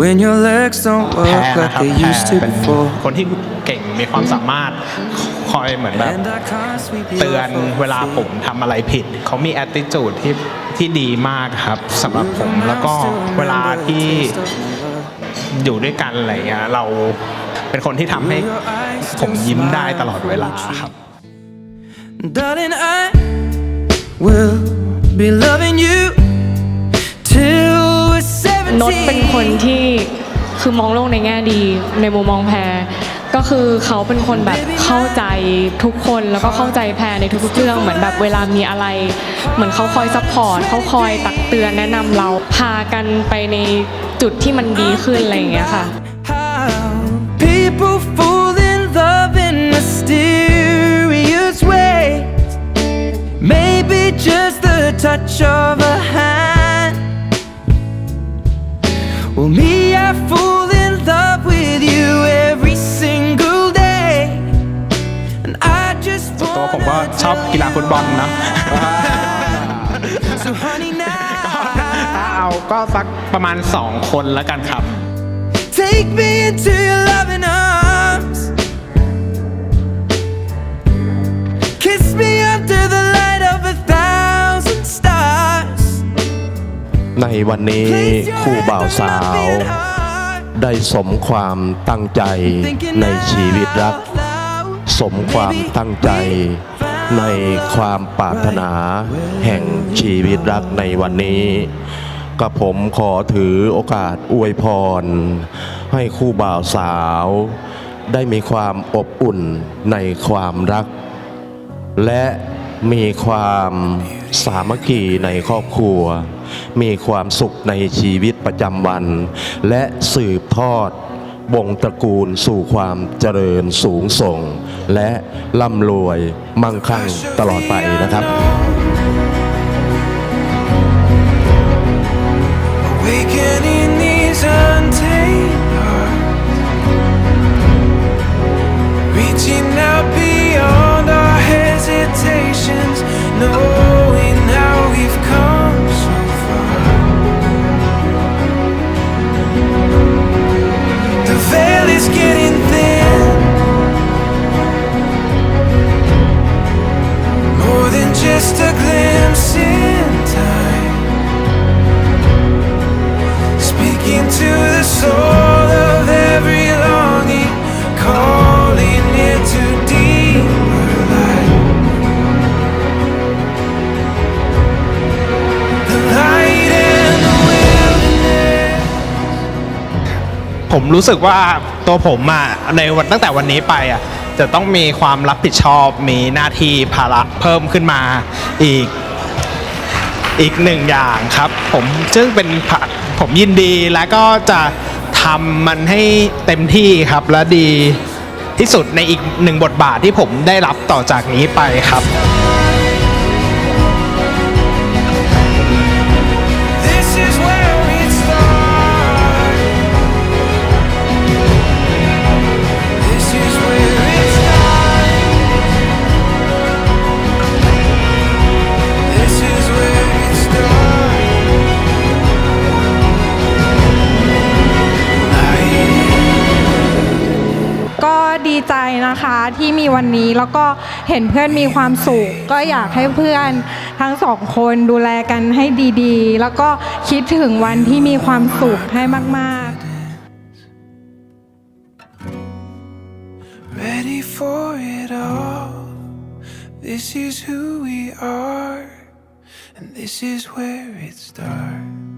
when your legs don't แพ้ work นะ like ครับ they แพ้ used to เป็น before. คนที่เก่งมีความสามารถคอยเหมือนแบบ And I can't sweep you เตือน off of เวลา your ผม feet. ทำอะไรผิด เขามี attitude ที่ที่ดีมากครับสำหรับผม แล้วก็เวลาที่อยู่ด้วยกันอะไรเงี้ยเราเป็นคนที่ทำให้ผมยิ้มได้ตลอดเวลาครับ Darling, I will be loving you till we're นดเป็นคน 17. ที่คือมองโลกในแง่ดีในมุมมองแพรก็คือเขาเป็นคนแบบเข้าใจทุกคนแล้วก็เข้าใจแพรในทุกๆเรื่องเหมือนแบบเวลามีอะไร เหมือนเขาคอยซัพพอร์ตเขาคอยตักเตือนแนะนำเราพากันไปในจุดที่มันดีขึ้นอะไรอย่างเงี้ยค่ะ How people fall in love in mysterious ways. Maybe just the touch of Well, me, I fall in love with you every single day. And I just ตัวผมก็ wanna ชอบกีฬาฟุตบอลเนอะ So, honey, ถ้า now เอาก็สักประมาณ 2 คนแล้วกันครับ take me into your loving arms. วันนี้ Place your คู่ hand บ่าว on สาว my beating heart. ได้สมความตั้งใจ Thinking ในชีวิตรัก out loud. สมความตั้งใจในความปรารถนาแห่งชีวิตรักในวันนี้ก็ผมขอถือโอกาสอวยพร ให้คู่บ่าวสาว ได้มีความอบอุ่นในความรัก และมีความสามัคคีในครอบครัว มีความสุขในชีวิตประจำวัน และสืบทอดวงตระกูลสู่ความเจริญสูงส่ง และร่ำรวยมั่งคั่งตลอดไปนะครับ Awakening these eyes just a glimpse in time. Speaking to the soul of every longing, calling it to deeper light. The light and the wilderness. ผมรู้สึกว่าตัวผมอะในวันตั้งแต่วันนี้ไปอะ จะต้องมีความรับผิดชอบมีหน้าที่ภาระเพิ่มขึ้นมาอีกอีกหนึ่งอย่างครับ ผมซึ่งเป็นผะผมยินดีและก็จะทำมันให้เต็มที่ครับและดีที่สุดในอีกหนึ่งบทบาทที่ผมได้รับต่อจากนี้ไปครับ นะคะที่มีวันนี้แล้วก็เห็นเพื่อนมีความสุข ก็อยากให้เพื่อนทั้งสองคนดูแลกันให้ดีๆ แล้วก็คิดถึงวันที่มีความสุขให้มาก ๆ Ready for it all. This is who we are, and this is where it starts.